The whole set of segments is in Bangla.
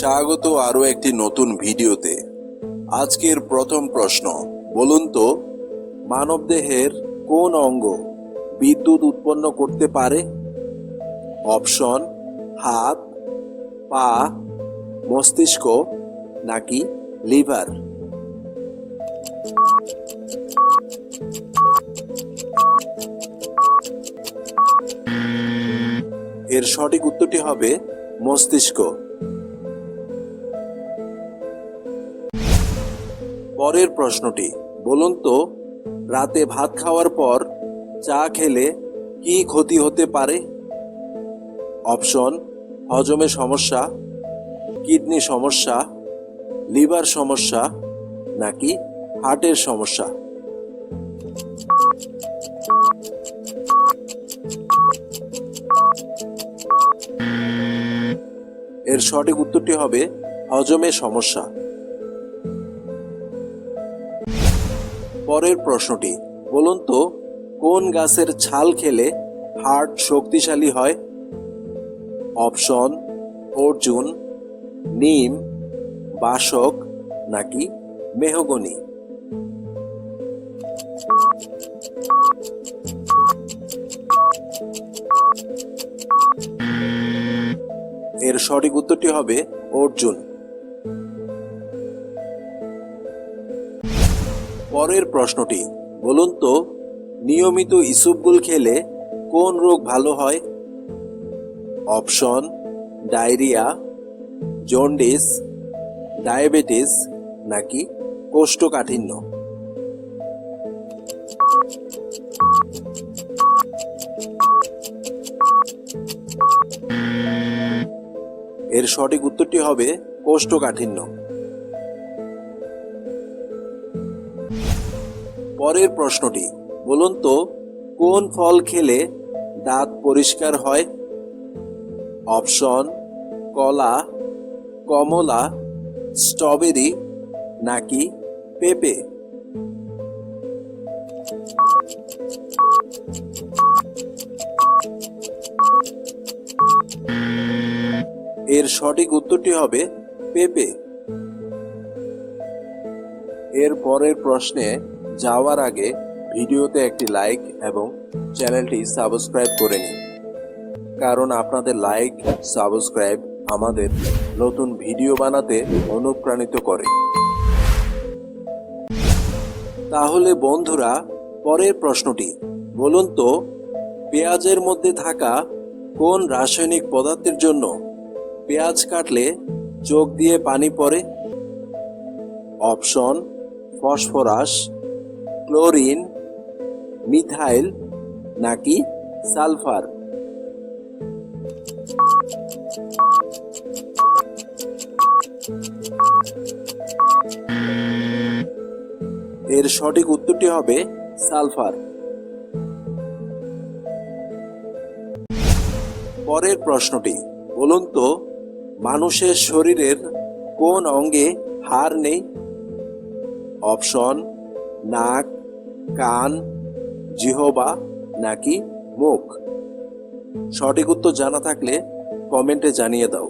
স্বাগত আরও একটি নতুন ভিডিওতে। আজকের প্রথম প্রশ্ন, বলুন তো, মানবদেহের কোন অঙ্গ বিদ্যুৎ উৎপন্ন করতে পারে? অপশন, হাত, পা, মস্তিষ্ক নাকি লিভার? এর সঠিক উত্তরটি হবে মস্তিষ্ক। পরের প্রশ্নটি। বলুন তো, রাতে ভাত খাওয়ার পর চা খেলে কি ক্ষতি হতে পারে? অপশন, হজমে সমস্যা, কিডনি সমস্যা, লিভার সমস্যা, নাকি হার্টের সমস্যা? এর সঠিক উত্তরটি হবে, হজমে সমস্যা। পরের প্রশ্নটি, বলুন তো, কোন গাছের ছাল খেলে হার্ট শক্তিশালী হয়? অপশন, অর্জুন, নিম, বাসক, নাকি মেহগনি? এর সঠিক উত্তরটি হবে অর্জুন। পরের প্রশ্নটি, বলুন তো, নিয়মিত ইসুপগুল খেলে কোন রোগ ভালো হয়? অপশন, ডায়রিয়া, জন্ডিস, ডায়াবেটিস নাকি কোষ্ঠকাঠিন্য? এর সঠিক উত্তরটি হবে কোষ্ঠকাঠিন্য। পরের প্রশ্নটি, বলুন তো, কোন ফল খেলে দাঁত পরিষ্কার হয়? অপশন, কলা, কমলা, স্ট্রবেরি নাকি পেঁপে? এর সঠিক উত্তরটি হবে পেঁপে। এর পরের প্রশ্নে যাওয়ার আগে ভিডিওতে একটি লাইক এবং চ্যানেলটি সাবস্ক্রাইব করে নিন। কারণ আপনাদের লাইক, সাবস্ক্রাইব আমাদের নতুন ভিডিও বানাতে অনুপ্রাণিত করে। তাহলে বন্ধুরা, পরের প্রশ্নটি, বলুন তো, পেঁয়াজের মধ্যে থাকা কোন রাসায়নিক পদার্থের জন্য পেঁয়াজ কাটলে চোখ দিয়ে পানি পড়ে? অপশন, ফসফরাস ক্লোরিন, মিথাইল নাকি সালফার? এর সঠিক উত্তরটি হবে সালফার। পরের প্রশ্নটি, বলুন তো, মানুষের শরীরের কোন অঙ্গে হাড় নেই? অপশন, নাক কান, জিহবা নাকি মুখ? সঠিক উত্তর জানা থাকলে কমেন্টে জানিয়ে দাও।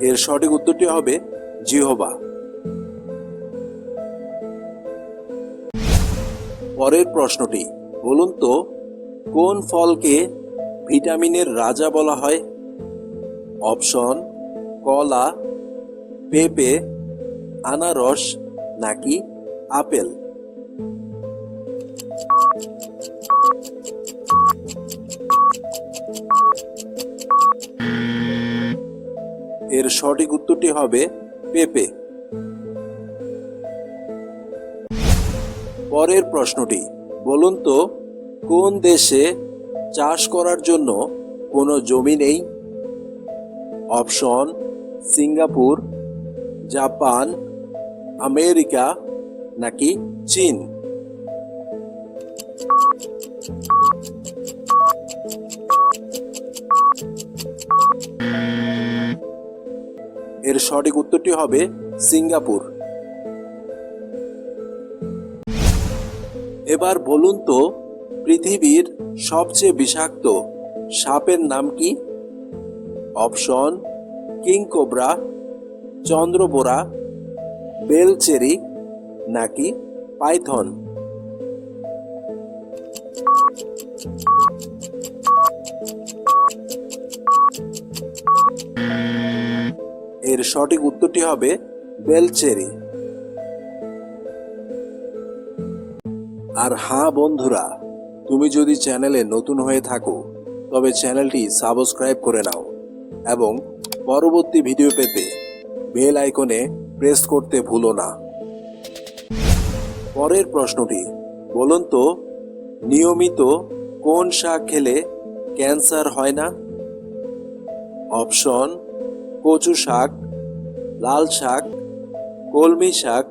এর সঠিক উত্তরটি হবে জিহবা। পরের প্রশ্নটি, বলুন তো, কোন ফলকে ভিটামিনের রাজা বলা হয়? অপশন, কলা, পেঁপে, আনারস নাকি আপেল? এর সঠিক উত্তরটি হবে পেঁপে। পরের প্রশ্নটি, বলুন তো, কোন দেশে চাষ করার জন্য কোনো জমি নেই? অপশন, সিঙ্গাপুর, জাপান, আমেরিকা, নাকি চীন? এর সঠিক উত্তরটি হবে সিঙ্গাপুর। এবার বলুন তো, পৃথিবীর সবচেয়ে বিষাক্ত সাপের নাম কি? অপশন কিং কোবরা, চন্দ্রবোরা, বেলচেরি নাকি পাইথন? এর সঠিক উত্তরটি হবে বেলচেরি। আর হ্যাঁ বন্ধুরা, তুমি যদি চ্যানেলে নতুন হয়ে থাকো, তবে চ্যানেলটি সাবস্ক্রাইব করে নাও। এবং পরবর্তী ভিডিও পেতে বেল আইকনে প্রেস করতে ভুলো না। পরের প্রশ্নটি, বলুন তো, নিয়মিত কোন শাক খেলে ক্যান্সার হয় না? অপশন, কচু শাক, লাল শাক, কলমি শাক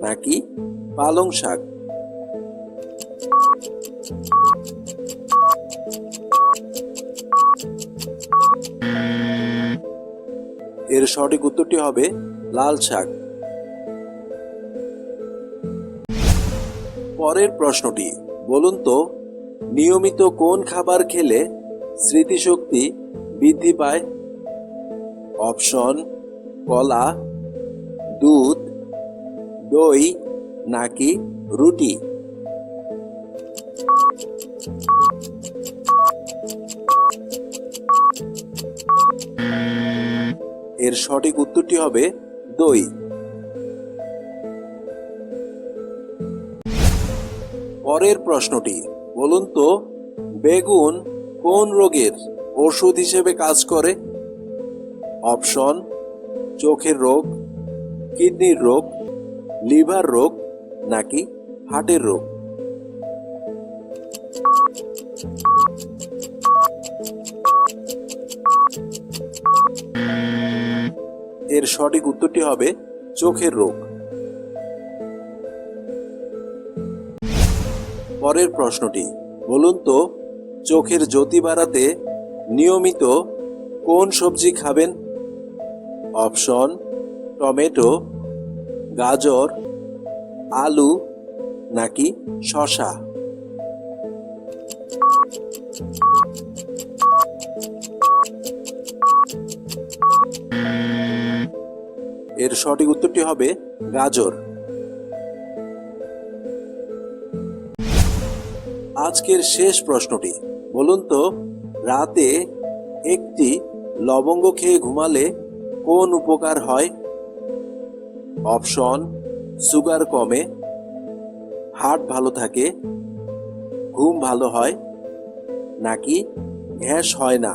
নাকি পালং শাক? এর সঠিক উত্তরটি হবে লাল শাক। পরের প্রশ্নটি, বলুন তো, নিয়মিত কোন খাবার খেলে স্মৃতিশক্তি বৃদ্ধি পায়? অপশন, কলা, দুধ, দই নাকি রুটি? এর সঠিক উত্তরটি হবে দই। পরের প্রশ্নটি, বলুন তো, বেগুন কোন রোগের ওষুধ হিসেবে কাজ করে? অপশন, চোখের রোগ, কিডনির রোগ, লিভার রোগ, নাকি হার্টের রোগ? এর সঠিক উত্তরটি হবে চোখের রোগ। পরের প্রশ্নটি, বলুন তো, চোখের জ্যোতি বাড়াতে নিয়মিত কোন সবজি খাবেন? অপশন, টমেটো, গাজর, আলু, নাকি শশা এর সঠিক উত্তরটি হবে গাজর। আজকের শেষ প্রশ্নটি, বলুন তো, রাতে একটি লবঙ্গ খেয়ে ঘুমালে কোন উপকার হয়? অপশন, সুগার কমে, হার্ট ভালো থাকে, ঘুম ভালো হয়, নাকি গ্যাস হয় না?